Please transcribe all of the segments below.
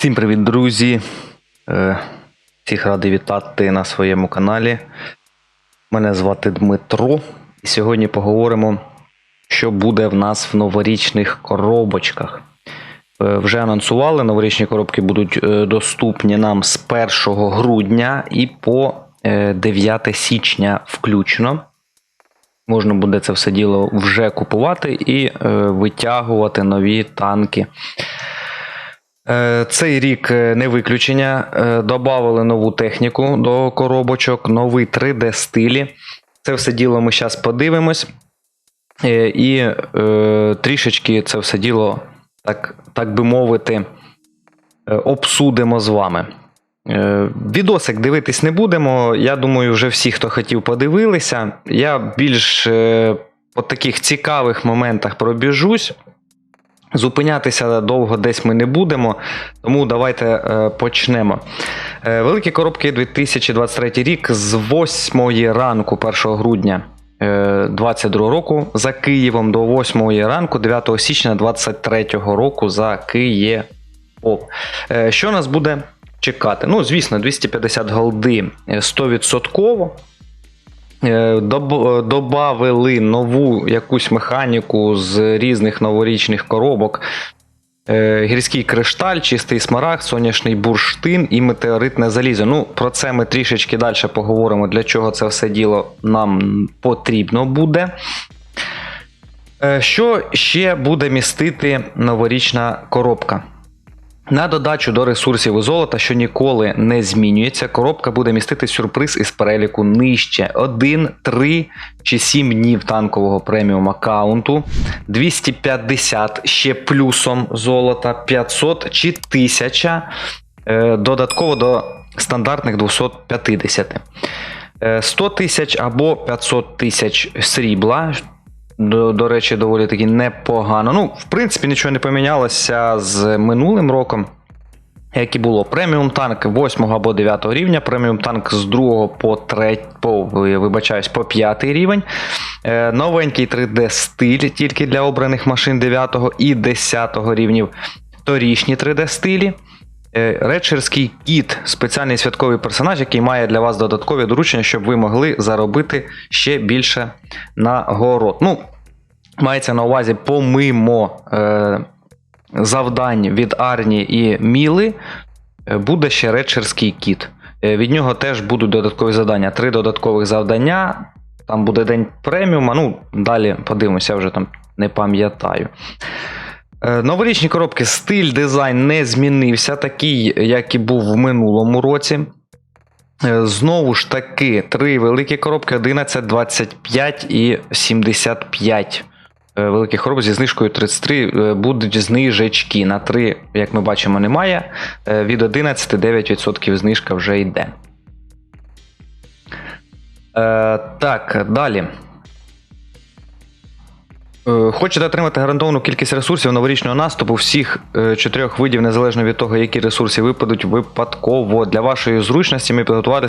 Всім привіт, друзі! Е, Всіх радий вітати на своєму каналі. Мене звати Дмитро, і сьогодні поговоримо, що буде в нас в новорічних коробочках. Е, Вже анонсували, новорічні коробки будуть е, доступні нам з 1 грудня і по е, 9 січня включно. Можна буде це все діло вже купувати і витягувати нові танки. Е, Цей рік е, не виключення. Е, Добавили нову техніку до коробочок, новий 3D-стилі. Це все діло ми зараз подивимось. І трішечки це все діло, так, так би мовити, обсудимо з вами. Відосик дивитись не будемо. Я думаю, вже всі, хто хотів, подивилися. Я більш по таких цікавих моментах пробіжусь. Зупинятися довго десь ми не будемо, тому давайте е, почнемо. Е, великі коробки 2023 рік з 8 ранку 1 грудня 2022 року за Києвом до 8 ранку 9 січня 2023 року за Києвом. Е, що нас буде чекати? Ну, звісно, 250 голди е, 100%. Е, доб- Добавили нову якусь механіку з різних новорічних коробок. Е, Гірський кришталь, чистий смарагд, соняшний бурштин і метеоритне залізо. Ну, про це ми трішечки далі поговоримо, для чого це все діло нам потрібно буде. Е, Що ще буде містити новорічна коробка? На додачу до ресурсів і золота, що ніколи не змінюється, коробка буде містити сюрприз із переліку нижче: 1, 3 чи 7 днів танкового преміум аккаунту, 250 ще плюсом золота, 500 чи 1000 е, додатково до стандартних 250. Е, 100 тисяч або 500 тисяч срібла. До, до речі, доволі таки непогано. Ну, в принципі, нічого не помінялося з минулим роком. Як і було преміум танк 8 або 9 рівня, преміум танк з 2 по 3, по, вибачаюсь, по 5 рівень. Е, новенький 3D стиль тільки для обраних машин 9 і 10 рівнів. Торічні 3D стилі. Е, Речерський кіт спеціальний святковий персонаж, який має для вас додаткові доручення, щоб ви могли заробити ще більше нагород. Ну, мається на увазі, помимо е, завдань від Арні і Міли, е, буде ще речерський кіт. Е, Від нього теж будуть додаткові завдання. Три додаткових завдання. Там буде день преміума. Ну, далі подивимося, вже там не пам'ятаю. Е, Новорічні коробки, стиль, дизайн не змінився, такий, як і був в минулому році. Е, Знову ж таки, три великі коробки: 11, 25 і 75. Е, Великих коробок зі знижкою 33 е, будуть знижечки. На 3, як ми бачимо, немає. Від 11 9% знижка вже йде. Так, далі. Е, Хочете отримати гарантовану кількість ресурсів новорічного наступу всіх е, чотирьох видів, незалежно від того, які ресурси випадуть випадково. Для вашої зручності ми підготували,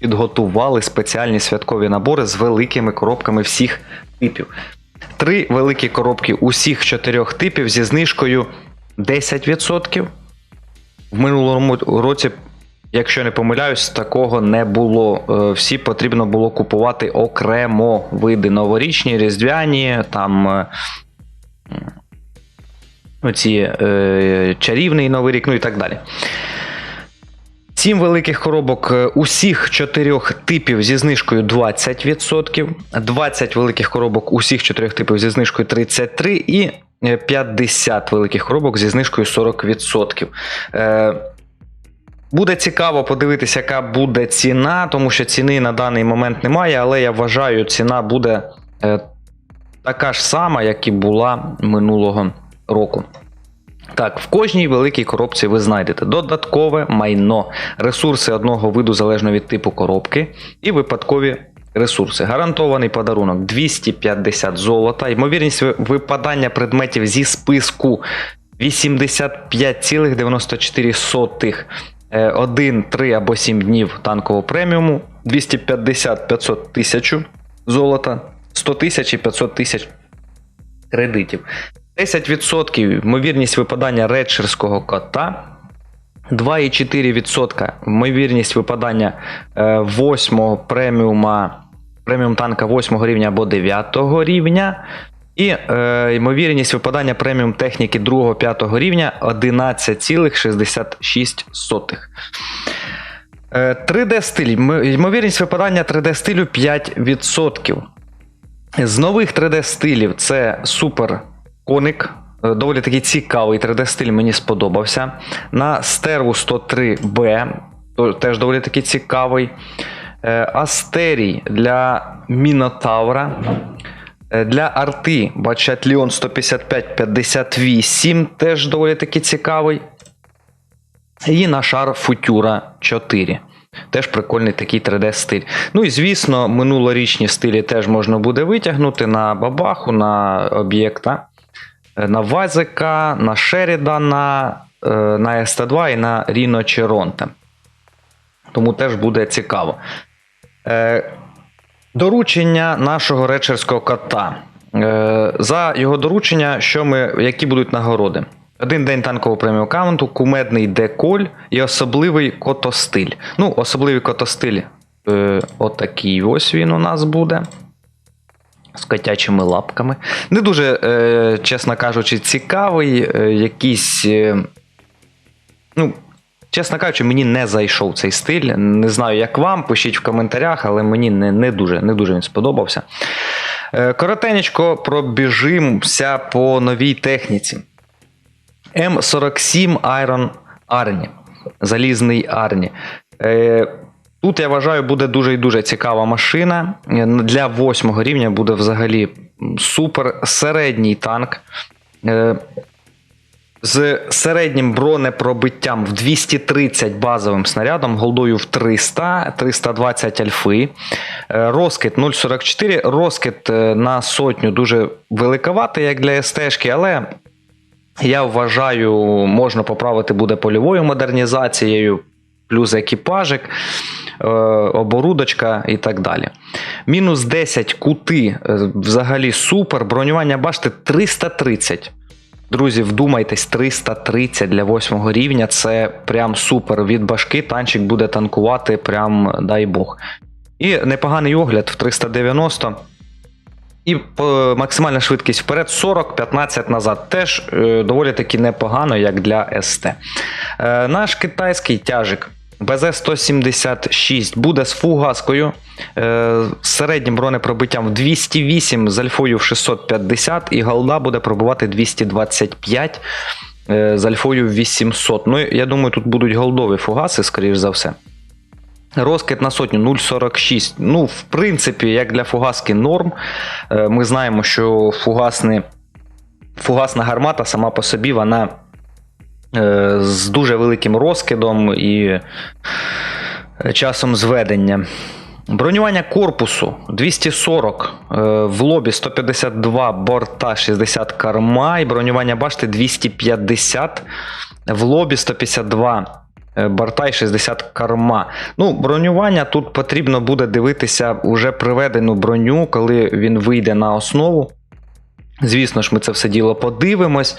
підготували спеціальні святкові набори з великими коробками всіх типів. Три великі коробки усіх чотирьох типів зі знижкою 10%. В минулому році, якщо не помиляюсь, такого не було. Е, Всі потрібно було купувати окремо види новорічні, різдвяні, там. е, Оці е, чарівний новий рік, ну і так далі. Сім великих коробок е, усіх чотирьох типів зі знижкою 20%, 20 великих коробок усіх чотирьох типів зі знижкою 33% і е, 50 великих коробок зі знижкою 40%. Е, Буде цікаво подивитися, яка буде ціна, тому що ціни на даний момент немає, але я вважаю, ціна буде е, така ж сама, як і була минулого року. Так, в кожній великій коробці ви знайдете додаткове майно, ресурси одного виду залежно від типу коробки і випадкові ресурси. Гарантований подарунок 250 золота, ймовірність випадання предметів зі списку 85,94. 1, 3 або 7 днів танкового преміуму, 250 500 тисяч золота, 100 тисяч і 500 тисяч кредитів. 10% ймовірність випадання редшерського кота 2,4% ймовірність випадання 8 преміума, преміум танка 8 рівня або 9 рівня. І е, ймовірність випадання преміум техніки 2-5 рівня 11,66. Е, 3D стиль. Ймовірність випадання 3D стилю 5%. З нових 3D стилів це супер коник. Е, Доволі такий цікавий 3D стиль мені сподобався. На стерву 103B, теж доволі такий цікавий. Е, Астерій для Мінотавра. Е, Для арти Бачатліон 155-58 теж доволі таки цікавий. І на шар Футюра 4. Теж прикольний такий 3D стиль. Ну і звісно, минулорічні стилі теж можна буде витягнути на бабаху, на об'єкта, е, на Вазика, на Шерідана, е, на СТ2 і на Ріно Черонте. Тому теж буде цікаво. Доручення нашого речерського кота. Е, За його доручення, що ми, які будуть нагороди? Один день танкового преміум аккаунту, кумедний деколь і особливий котостиль. Ну, особливий котостиль. Е, отакий ось він у нас буде. З котячими лапками. Не дуже, е, чесно кажучи, цікавий. Якийсь. Е, ну, Чесно кажучи, мені не зайшов цей стиль. Не знаю, як вам. Пишіть в коментарях, але мені не, не, дуже, не дуже він сподобався. Е, Коротенечко пробіжимося по новій техніці. М47 Iron Arnie. Залізний Арні. Е, Тут я вважаю, буде дуже і дуже цікава машина. Е, Для восьмого рівня буде взагалі супер середній танк. З середнім бронепробиттям в 230 базовим снарядом, голдою в 300, 320 альфи. Е, Розкид 0,44. Розкид е, на сотню дуже великоватий, як для СТ-шки, але я вважаю, можна поправити буде польовою модернізацією, плюс екіпажик, е, оборудочка і так далі. Мінус 10 кути взагалі супер. Бронювання башти 330. Друзі, вдумайтесь, 330 для 8 рівня це прям супер. Від башки танчик буде танкувати, прям дай Бог. І непоганий огляд в 390. І по- максимальна швидкість вперед 40, 15 назад. Теж е, доволі таки непогано, як для СТ. Е, наш китайський тяжик БЗ-176 буде з фугаскою. Е, середнім бронепробиттям в 208 з альфою в 650, і голда буде пробувати 225 е, з альфою в 800. Ну, я думаю, тут будуть голдові фугаси, скоріш за все. Розкид на сотню 0,46. Ну, в принципі, як для фугаски норм. Е, Ми знаємо, що фугасний, фугасна гармата сама по собі вона з дуже великим розкидом і е, часом зведення. Бронювання корпусу 240, е, в лобі 152 борта 60 карма, і бронювання башти 250, в лобі 152 е, борта і 60 карма. Ну, бронювання тут потрібно буде дивитися уже приведену броню, коли він вийде на основу. Звісно ж, ми це все діло подивимось.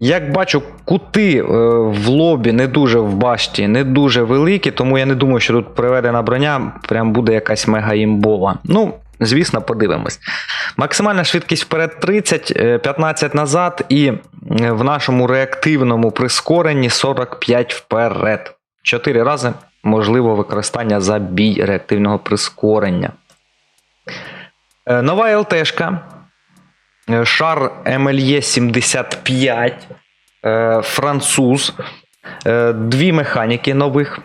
Як бачу, кути е, в лобі не дуже в башті, не дуже великі, тому я не думаю, що тут приведена броня прям буде якась мега імбова. Ну, звісно, подивимось. Максимальна швидкість вперед 30, е, 15 назад, і е, в нашому реактивному прискоренні 45 вперед. Чотири рази можливо використання за бій реактивного прискорення. Е, Нова ЛТшка. Е, Шар MLE 75, е, француз, е, дві механіки нових.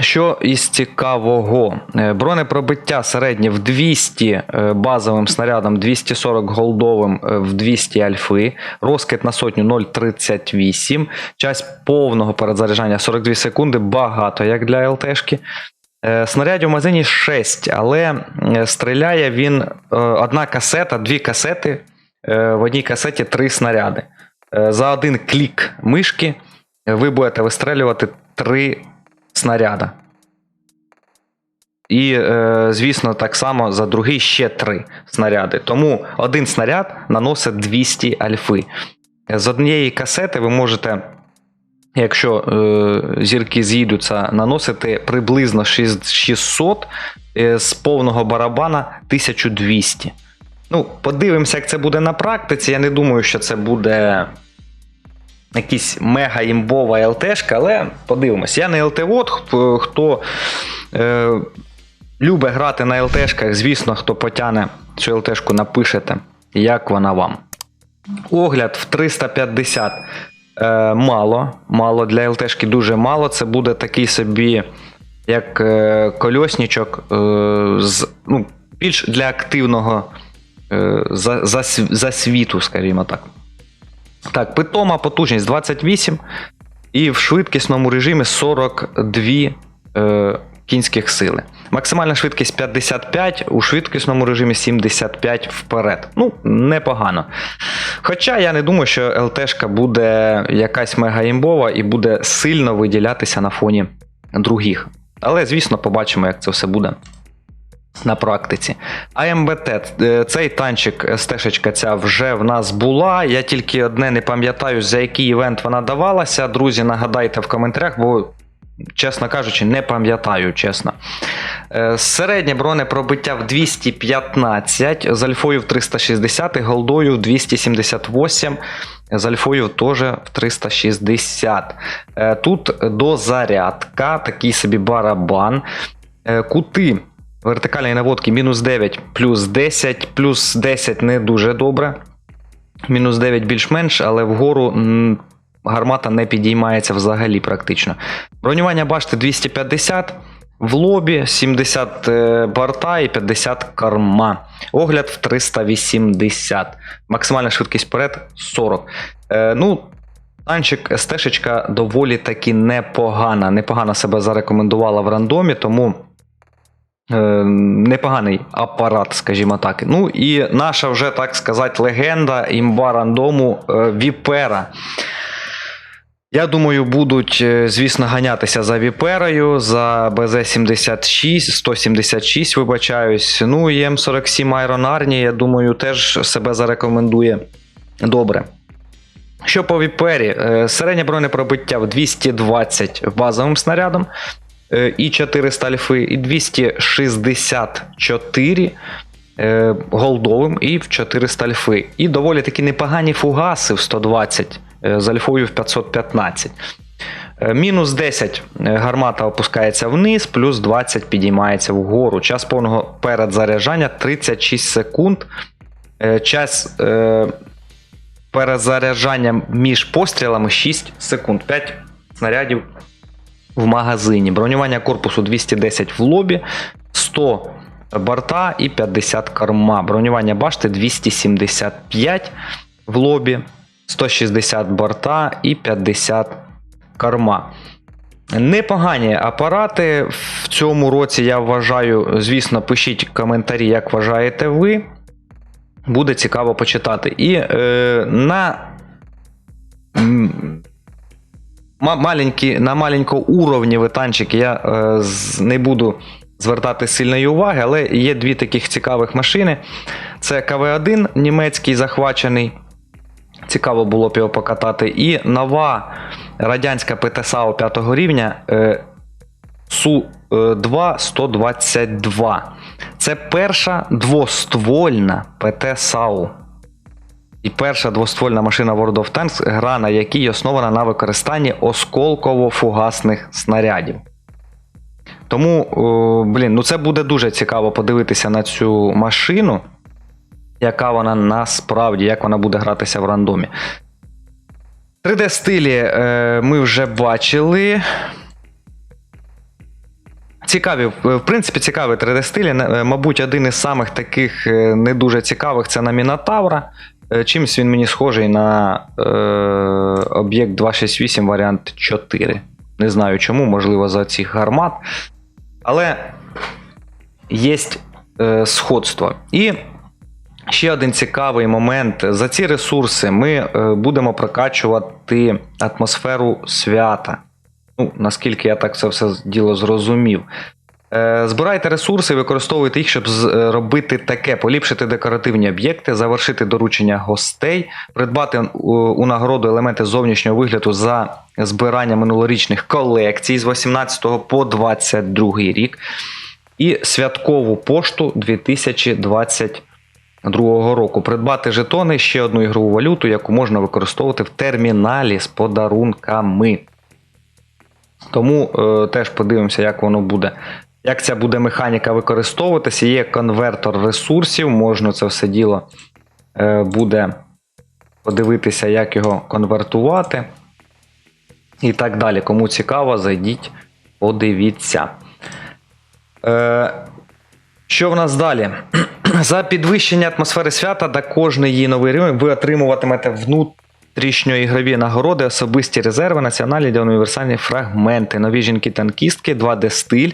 Що із цікавого, бронепробиття середнє в 200 е, базовим снарядом, 240 голдовим в 200 альфи, розкид на сотню 0,38, час повного перезаряджання 42 секунди, багато як для ЛТшки. Е, Снарядів в магазині 6, але стріляє він е, одна касета, дві касети. е, В одній касеті три снаряди. За один клік мишки ви будете вистрелювати три снаряда. І, звісно, так само за другий ще три снаряди. Тому один снаряд наносить 200 альфи. З однієї касети ви можете, якщо е, зірки з'їдуться, наносити приблизно 600 е, з повного барабана 1200. Ну, подивимося, як це буде на практиці. Я не думаю, що це буде якийсь мега імбова ЛТшка, але подивимось. Я не ЛТ-вод, хто, хто е, любить грати на ЛТшках, звісно, хто потягне цю ЛТшку, напишете, як вона вам. Огляд в 350 е, мало. Мало для ЛТшки дуже мало. Це буде такий собі, як е, кольосничок, е, з, ну, більш для активного е, за, засв- засвіту, скажімо так. Так, питома потужність 28 і в швидкісному режимі 42 е, кінських сили. Максимальна швидкість 55, у швидкісному режимі 75 вперед. Ну, непогано. Хоча я не думаю, що ЛТшка буде якась мега імбова і буде сильно виділятися на фоні других. Але, звісно, побачимо, як це все буде на практиці. АМБТ, е, цей танчик, стежечка ця вже в нас була. Я тільки одне не пам'ятаю, за який івент вона давалася. Друзі, нагадайте в коментарях, бо, чесно кажучи, не пам'ятаю, чесно. Е, Середнє бронепробиття в 215, з альфою в 360, голдою в 278, з альфою теж в 360. Е, Тут дозарядка, такий собі барабан. Е, Кути вертикальної наводки мінус 9 плюс 10, плюс 10 не дуже добре. Мінус 9 більш-менш, але вгору гармата не підіймається взагалі практично. Бронювання башти 250, в лобі 70 е, борта і 50 корма. Огляд в 380. Максимальна швидкість вперед 40. Е, ну, танчик СТ-шечка доволі таки непогана. Непогано себе зарекомендувала в рандомі, тому. Е, непоганий апарат, скажімо так. Ну і наша вже, так сказати, легенда імба рандому е, Віпера. Я думаю, будуть, е, звісно, ганятися за Віперою, за БЗ-76, 176, вибачаюсь. Ну і М47 Iron Arnie, я думаю, теж себе зарекомендує добре. Що по Віпері? Е, Середнє бронепробиття в 220 базовим снарядом е, і 400 альфи, і 264 е, голдовим і в 400 альфи. І доволі такі непогані фугаси в 120 е, з альфою в 515. Е, Мінус 10 е, гармата опускається вниз, плюс 20 підіймається вгору. Час повного передзаряджання 36 секунд. Е, Час е, перезаряджання між пострілами 6 секунд. 5 снарядів в магазині. Бронювання корпусу 210 в лобі, 100 борта і 50 корма. Бронювання башти 275 в лобі, 160 борта і 50 корма. Непогані апарати в цьому році, я вважаю, звісно, пишіть коментарі, як вважаєте ви. Буде цікаво почитати. І е, на маленькі, на маленького уровні танчики я е, з- не буду звертати сильної уваги, але є дві таких цікавих машини. Це КВ-1 німецький захвачений. Цікаво було б його покатати. І нова радянська ПТСАУ 5 рівня е, Су-2 122. Це перша двоствольна ПТ САУ. І перша двоствольна машина World of Tanks, гра на якій основана на використанні осколково-фугасних снарядів. Тому, о, блін, ну це буде дуже цікаво подивитися на цю машину, яка вона насправді, як вона буде гратися в рандомі. 3D стилі е, ми вже бачили. Цікаві, в принципі, цікаві 3D стилі. Е, Мабуть, один із самих таких е, не дуже цікавих це на Мінотавра. Е, Чимсь він мені схожий на е, об'єкт 268 варіант 4. Не знаю чому, можливо, за цих гармат. Але є е, сходство. І ще один цікавий момент. За ці ресурси ми е, будемо прокачувати атмосферу свята. Ну, наскільки я так це все діло зрозумів. Е, Збирайте ресурси, використовуйте їх, щоб зробити таке: поліпшити декоративні об'єкти, завершити доручення гостей, придбати у, нагороду елементи зовнішнього вигляду за збирання минулорічних колекцій з 18 по 22 рік, і святкову пошту 2022 року. Придбати жетони ще одну ігрову валюту, яку можна використовувати в терміналі з подарунками. Тому е, теж подивимося, як воно буде. Як ця буде механіка використовуватися, є конвертор ресурсів, можна це все діло е, буде подивитися, як його конвертувати. І так далі. Кому цікаво, зайдіть, подивіться. Е, що в нас далі? За підвищення атмосфери свята до кожної її новий рівень ви отримуватимете внутрішньоігрові нагороди, особисті резерви, національні та універсальні фрагменти, нові жінки-танкістки, 2D-стиль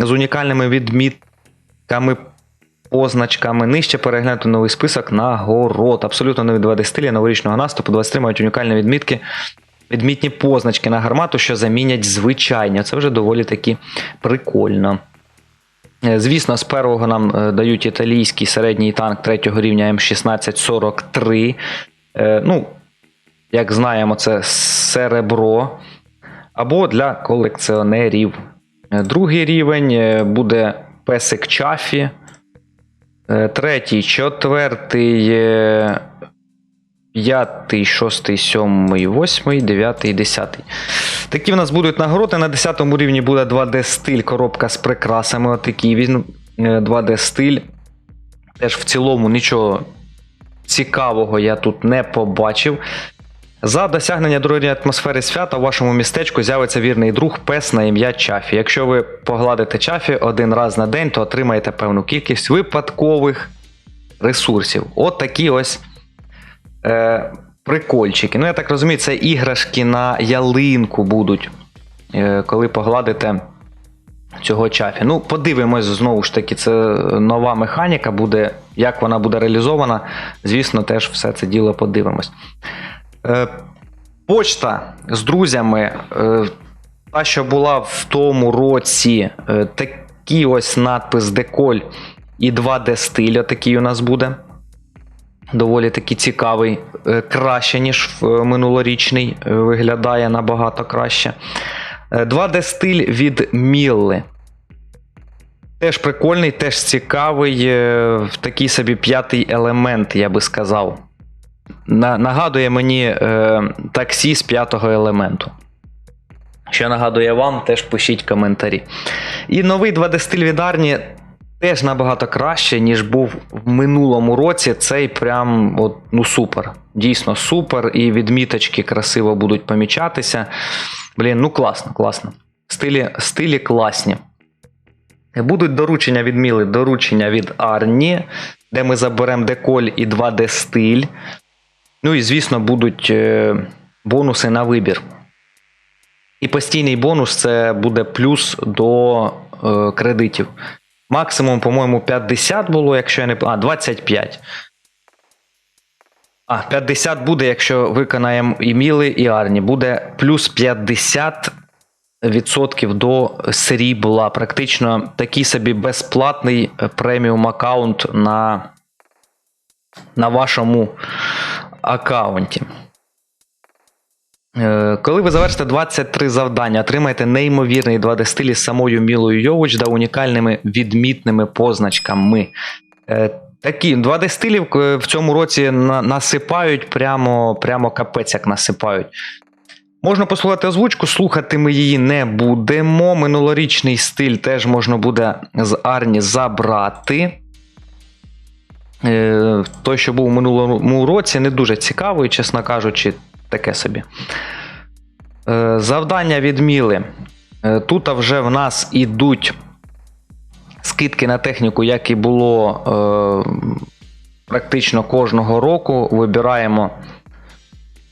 з унікальними відмітками, позначками. Нижче переглянути новий список нагород. Абсолютно нові 2D-стилі новорічного наступу. 23 мають унікальні відмітки. Відмітні позначки на гармату, що замінять звичайні. Це вже доволі таки прикольно. Е, Звісно, з первого нам е, дають італійський середній танк третього рівня М1643. Е, Ну, як знаємо, це серебро. Або для колекціонерів. Другий рівень буде песик Чафі. Третій, четвертий, п'ятий, шостий, сьомий, восьмий, дев'ятий, десятий. Такі в нас будуть нагороди. На 10 рівні буде 2D стиль, коробка з прикрасами. Отакий він е, 2D стиль. Теж в цілому нічого цікавого я тут не побачив. За досягнення другої атмосфери свята у вашому містечку з'явиться вірний друг пес на ім'я Чафі. Якщо ви погладите Чафі один раз на день, то отримаєте певну кількість випадкових ресурсів. От такі ось е, прикольчики. Ну, я так розумію, це іграшки на ялинку будуть, е, коли погладите цього чафі. Ну, подивимось знову ж таки, це нова механіка буде. Як вона буде реалізована, звісно, теж все це діло подивимось. Е, почта з друзями, е, та, що була в тому році, е, такий ось надпис Деколь і 2D стиль, отакий у нас буде. Доволі таки цікавий, е, краще, ніж е, минулорічний, е, виглядає набагато краще. Е, 2D стиль від Мілли. Теж прикольний, теж цікавий, в такий собі п'ятий елемент, я би сказав. На, нагадує мені таксі з п'ятого елементу. Що нагадує вам, теж пишіть коментарі. І новий 2D стиль від Арні теж набагато краще, ніж був в минулому році. Цей прям от, ну, супер. Дійсно супер. І відміточки красиво будуть помічатися. Блін, ну класно, класно. Стилі, стилі класні. Будуть доручення від Міли, доручення від Арні, де ми заберемо деколь і 2D стиль. Ну і, звісно, будуть е, бонуси на вибір. І постійний бонус це буде плюс до е, кредитів. Максимум, по-моєму, 50 було, якщо я не А, 25. А, 50 буде, якщо виконаємо і Міли, і Арні. Буде плюс 50 відсотків до срібла. Практично такий собі безплатний е, преміум аккаунт на, на вашому аккаунті. Е, Коли ви завершите 23 завдання, отримаєте неймовірний 2D стиль з самою Мілою Йович та унікальними відмітними позначками. Е, Такі 2D стилів е, в цьому році насипають прямо, прямо капець, як насипають. Можна послухати озвучку, слухати ми її не будемо. Минулорічний стиль теж можна буде з Арні забрати. Той, що був у минулому році, не дуже цікавий, чесно кажучи, таке собі. Е, Завдання від Міли. Е, Тут вже в нас ідуть скидки на техніку, як і було е, практично кожного року. Вибираємо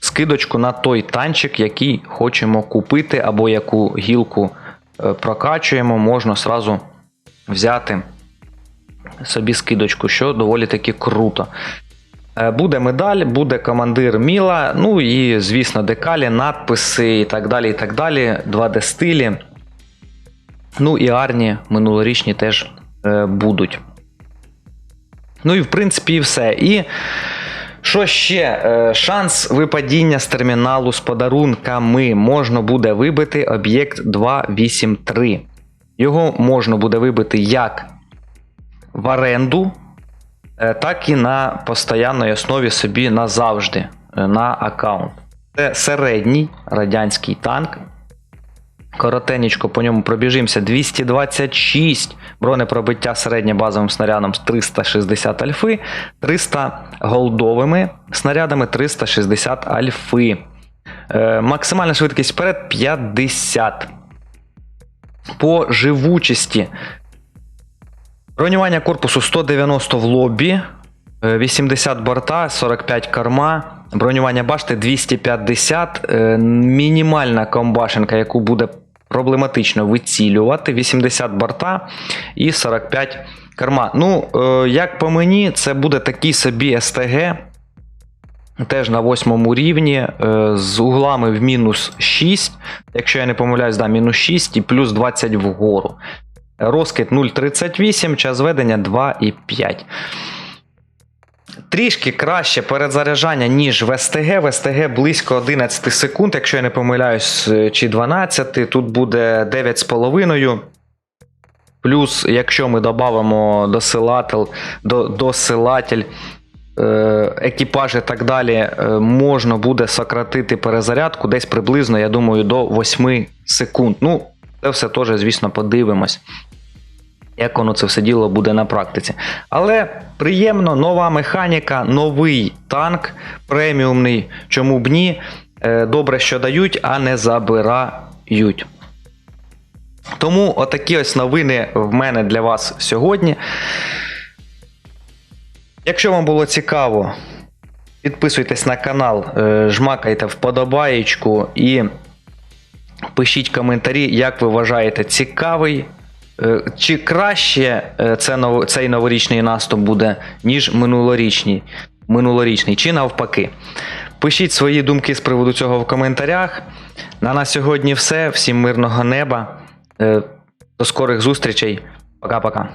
скидочку на той танчик, який хочемо купити, або яку гілку прокачуємо, можна сразу взяти собі скидочку, що доволі таки круто. Е, Буде медаль, буде командир Міла, ну і, звісно, декалі, надписи і так далі. і так далі, 2D стилі. Ну і арні минулорічні теж е, будуть. Ну і в принципі все. І що ще? Е, Шанс випадіння з терміналу з подарунками можна буде вибити об'єкт 283. Його можна буде вибити як в оренду, так і на постоянній основі собі назавжди е, на аккаунт. Це середній радянський танк. Коротенечко по ньому пробіжимося. 226 бронепробиття середнім базовим снарядом з 360 альфи, 300 голдовими снарядами 360 альфи. Е, максимальна швидкість вперед 50. По живучості. Бронювання корпусу 190 в лобі, е, 80 борта, 45 корма. Бронювання башти 250. е, Мінімальна комбашенка, яку буде проблематично вицілювати. 80 борта і 45 корма. Ну, е, як по мені, це буде такий собі СТГ. Теж на восьмому рівні, е, з углами в мінус 6. Якщо я не помиляюсь, да, мінус 6 і плюс 20 вгору. Розкид 0,38, час ведення 2,5. Трішки краще перезаряджання, ніж в СТГ. В СТГ близько 11 секунд, якщо я не помиляюсь, е, чи 12. Тут буде 9,5. Плюс, якщо ми додамо досилатель, досилатель е, екіпаж і так далі, е, можна буде сократити перезарядку десь приблизно, я думаю, до 8 секунд. Ну, це все теж, звісно, подивимось як воно це все діло буде на практиці. Але приємно, нова механіка, новий танк, преміумний, чому б ні. Е, Добре, що дають, а не забирають. Тому отакі ось новини в мене для вас сьогодні. Якщо вам було цікаво, підписуйтесь на канал, е, жмакайте вподобаєчку і пишіть коментарі, як ви вважаєте, цікавий Е, Чи краще е, це цей новорічний наступ буде, ніж минулорічний, минулорічний, чи навпаки? Пишіть свої думки з приводу цього в коментарях. На на сьогодні все. Всім мирного неба. Е, До скорих зустрічей. Пока-пока.